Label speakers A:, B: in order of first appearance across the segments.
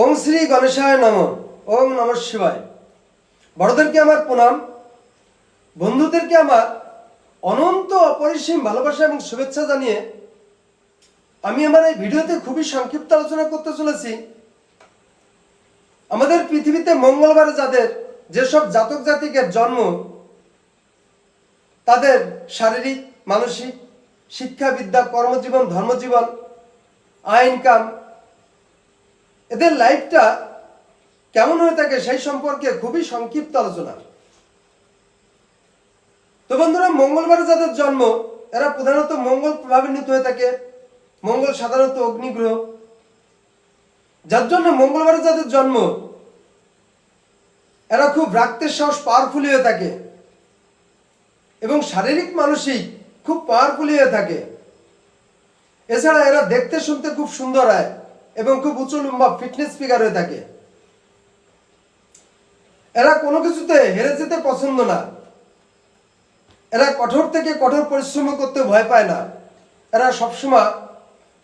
A: ওম শ্রী গণেশায় নম, ওম নম শিবায়। বড়দেরকে আমার প্রণাম। বন্ধুদেরকে আমার অনন্ত অপরিসীম ভালোবাসা এবং শুভেচ্ছা জানিয়ে আমি আমার এই ভিডিওতে খুবই সংক্ষিপ্ত আলোচনা করতে চলেছি। আমাদের পৃথিবীতে মঙ্গলবারে যাদের যেসব জাতক জাতিকের জন্ম, তাদের শারীরিক, মানসিক, শিক্ষা, বিদ্যা, কর্মজীবন, ধর্মজীবন আয় ইনকাম এদের লাইফটা কেমন হয়ে থাকে সেই সম্পর্কে খুবই সংক্ষিপ্ত আলোচনা। তো বন্ধুরা, মঙ্গলবারে যাদের জন্ম, এরা প্রধানত মঙ্গল প্রভাবান্বিত হয়ে থাকে। মঙ্গল সাধারণত অগ্নিগ্রহ। যার জন্য মঙ্গলবারে যাদের জন্ম, এরা খুব রাক্তের সাহস পাওয়ারফুল হয়ে থাকে এবং শারীরিক, মানসিক খুব পাওয়ারফুল হয়ে থাকে। এছাড়া এরা দেখতে, শুনতে খুব সুন্দর হয়। এবং খুব উঁচু লম্বা ফিটনেস ফিগার হয়ে থাকে। এরা কোনো কিছুতে হেরে যেতে পছন্দ না। এরা কঠোর থেকে কঠোর পরিশ্রম করতে ভয় পায় না। এরা সবসময়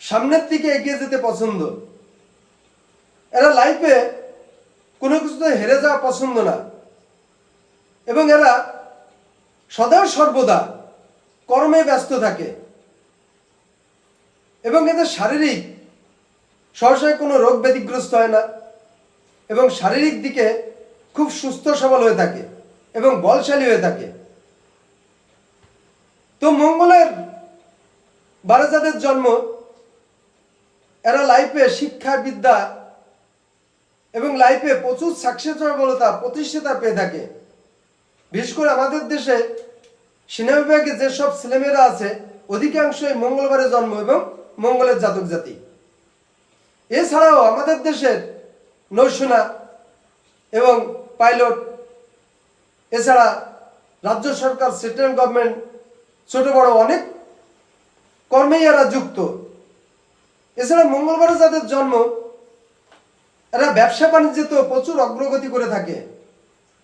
A: সামনের দিকে এগিয়ে যেতে পছন্দ। এরা লাইফে কোনো কিছুতে হেরে যাওয়া পছন্দ না। এবং এরা সদা সর্বদা কর্মে ব্যস্ত থাকে। এবং এদের শারীরিক সহসায় কোনো রোগ ব্যাধিগ্রস্ত হয় না এবং শারীরিক দিকে খুব সুস্থ সবল হয়ে থাকে এবং বলশালী হয়ে থাকে। তো মঙ্গলের বারে যাদের জন্ম এরা লাইফে শিক্ষা, বিদ্যা এবং লাইফে প্রচুর সাকসেস সফলতা প্রতিষ্ঠাতা পেয়ে থাকে। বিশেষ করে আমাদের দেশে সিনেমা বিভাগে যেসব ছেলেমেয়েরা আছে, অধিকাংশই মঙ্গলবারে জন্ম এবং মঙ্গলের জাতক জাতি। এছাড়াও আমাদের দেশের নৌসেনা এবং পাইলট, এছাড়া রাজ্য সরকার, সেন্ট্রাল গভর্নমেন্ট, ছোট বড় অনেক কর্মেই এরা যুক্ত। এছাড়া মঙ্গলবারে যাদের জন্ম, এরা ব্যবসা বাণিজ্যে তো প্রচুর অগ্রগতি করে থাকে।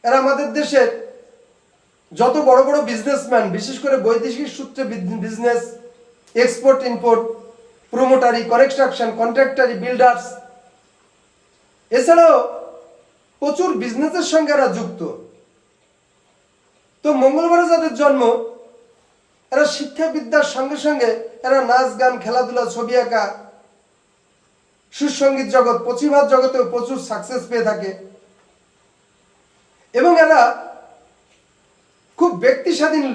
A: এরা আমাদের দেশের যত বড় বড় বিজনেসম্যান বিশেষ করে বৈদেশিক সূত্রে বিজনেস এক্সপোর্ট ইম্পোর্ট প্রোমোটারি কনস্ট্রাকশন কন্ট্রাক্টারি বিল্ডার্স এছাড়াও প্রচুর বিজনেসের সঙ্গে এরা যুক্ত। তো মঙ্গলবারে যাদের জন্ম, এরা শিক্ষা বিদ্যার সঙ্গে সঙ্গে এরা নাচ, গান, খেলাধুলা, ছবি আঁকা সুসঙ্গীত জগৎ প্রতিভার জগতেও প্রচুর সাকসেস পেয়ে থাকে। এবং এরা খুব ব্যক্তি স্বাধীন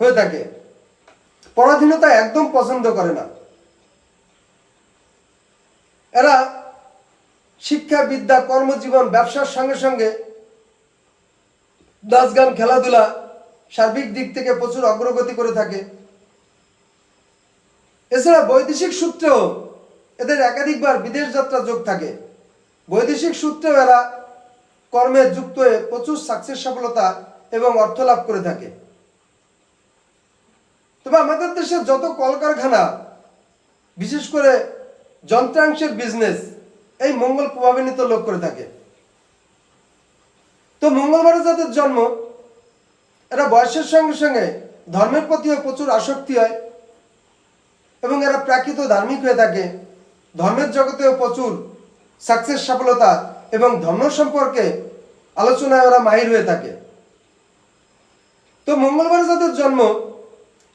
A: হয়ে থাকে। পরাধীনতা একদম পছন্দ করে না। এরা শিক্ষা, বিদ্যা, কর্মজীবন, ব্যবসার সঙ্গে সঙ্গে নাচ গান খেলাধুলা সার্বিক দিক থেকে প্রচুর অগ্রগতি করে থাকে। এছাড়া বৈদেশিক সূত্রেও এদের একাধিকবার বিদেশ যাত্রা যোগ থাকে। বৈদেশিক সূত্রেও এরা কর্মে যুক্ত হয়ে প্রচুর সাকসেস সফলতা এবং অর্থ লাভ করে থাকে। তবে আমাদের দেশের যত কলকারখানা, বিশেষ করে যন্ত্রাংশের বিজনেস এই মঙ্গল প্রভাবান্বিত লোক করে থাকে। তো মঙ্গলবারে যাদের জন্ম, এরা বয়সের সঙ্গে সঙ্গে ধর্মের প্রতিও প্রচুর আসক্তি হয় এবং এরা প্রাকৃত ধার্মিক হয়ে থাকে। ধর্মের জগতেও প্রচুর সাকসেস সফলতা এবং ধর্ম সম্পর্কে আলোচনায় ওরা মাহির হয়ে থাকে। তো মঙ্গলবার যাদের জন্ম,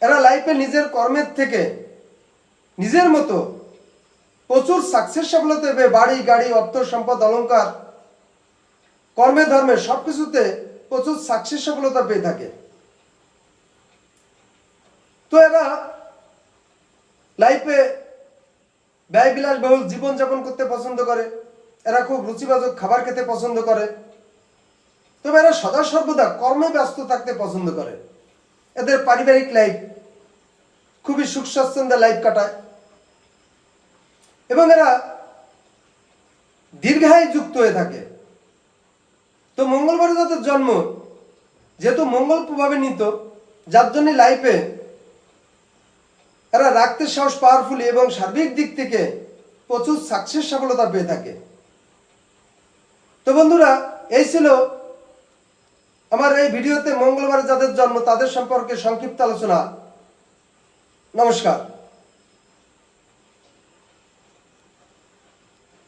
A: এরা লাইফে নিজের কর্মের থেকে নিজের মতো প্রচুর সাকসেস সফলতা পেয়ে বাড়ি, গাড়ি, অর্থ, সম্পদ, অলংকার, কর্মে, ধর্মে সব কিছুতে প্রচুর সাকসেস সফলতা পেয়ে থাকে। তো এরা লাইফে ব্যয় বিলাসবহুল জীবনযাপন করতে পছন্দ করে। এরা খুব রুচিবাচক খাবার খেতে পছন্দ করে। তবে এরা সদা সর্বদা কর্মে ব্যস্ত থাকতে পছন্দ করে। এদের পারিবারিক লাইফ খুবই সুখ স্বাচ্ছন্দ্যে লাইফ কাটায়। এবং এরা দীর্ঘায় যুক্ত হয়ে থাকে। তো মঙ্গলবারে যাদের জন্ম, যেহেতু মঙ্গল প্রভাবে নিত, যার জন্য লাইফে এরা রাখতে সাহস পাওয়ারফুলি এবং সার্বিক দিক থেকে প্রচুর সাকসেস সফলতা পেয়ে থাকে। তো বন্ধুরা, এই ছিল আমার এই ভিডিওতে মঙ্গলবার যাদের জন্ম, তাদের সম্পর্কে সংক্ষিপ্ত আলোচনা। নমস্কার।